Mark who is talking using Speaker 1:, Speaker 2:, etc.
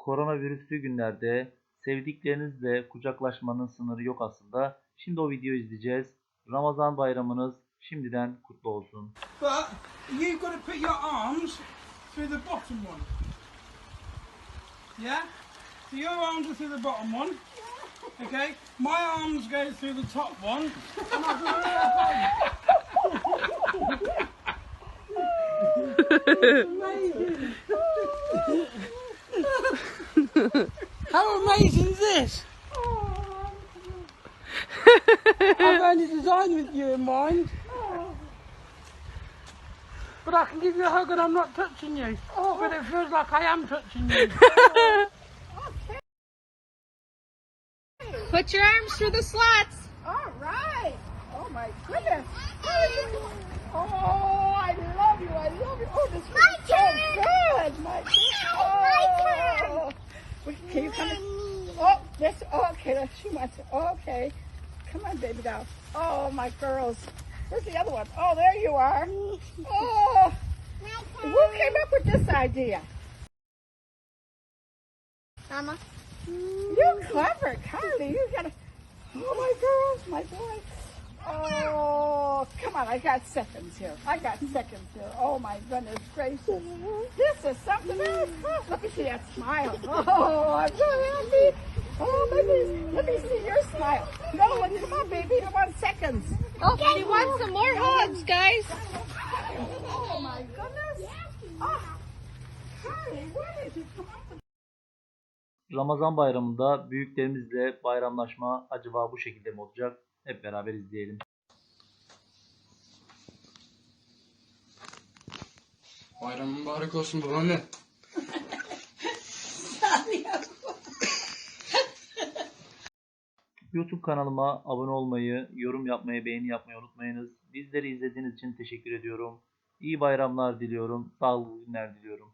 Speaker 1: Koronavirüslü günlerde sevdiklerinizle kucaklaşmanın sınırı yok aslında. Şimdi o videoyu izleyeceğiz. Ramazan bayramınız şimdiden kutlu olsun.
Speaker 2: But you've got to put your arms through the bottom one. Yeah? So your arms are through the bottom one. Okay? My arms go through the top one. And I go, amazing. How amazing is this? Oh, I've only designed with you in mind. But I can give you a hug and I'm not touching you. Oh. But it feels like I am touching you.
Speaker 3: Put your arms through the slots.
Speaker 4: All right. Oh my goodness. Oh, I love you. I love you. Oh, this
Speaker 3: My
Speaker 4: feels so
Speaker 3: turn.
Speaker 4: good. My turn.
Speaker 3: my
Speaker 4: Oh. Wait, Can you come in? Oh, okay, that's too much. Okay. Come on, baby doll. Oh, my girls. Where's the other one? Oh, there you are. Oh, who came up with this idea?
Speaker 3: Mama.
Speaker 4: You're clever, Carly. You gotta. Oh, my girls, my boys. Oh, come on. I got seconds here. I got seconds here. Oh, my goodness gracious. Mm-hmm. This is something else. Oh, me see that smile. Oh, I'm so happy. Let me see your smile. No, and come on, baby. I want seconds.
Speaker 3: Oh, she wants some more hugs, guys.
Speaker 4: Oh, my goodness. Oh, where did you come
Speaker 1: Ramazan bayramında büyüklerimizle bayramlaşma acaba bu şekilde mi olacak? Hep beraber izleyelim.
Speaker 5: Bayram mübarek olsun babaanne.
Speaker 1: YouTube kanalıma abone olmayı, yorum yapmayı, beğeni yapmayı unutmayınız. Bizleri izlediğiniz için teşekkür ediyorum. İyi bayramlar diliyorum. Sağlıklı günler diliyorum.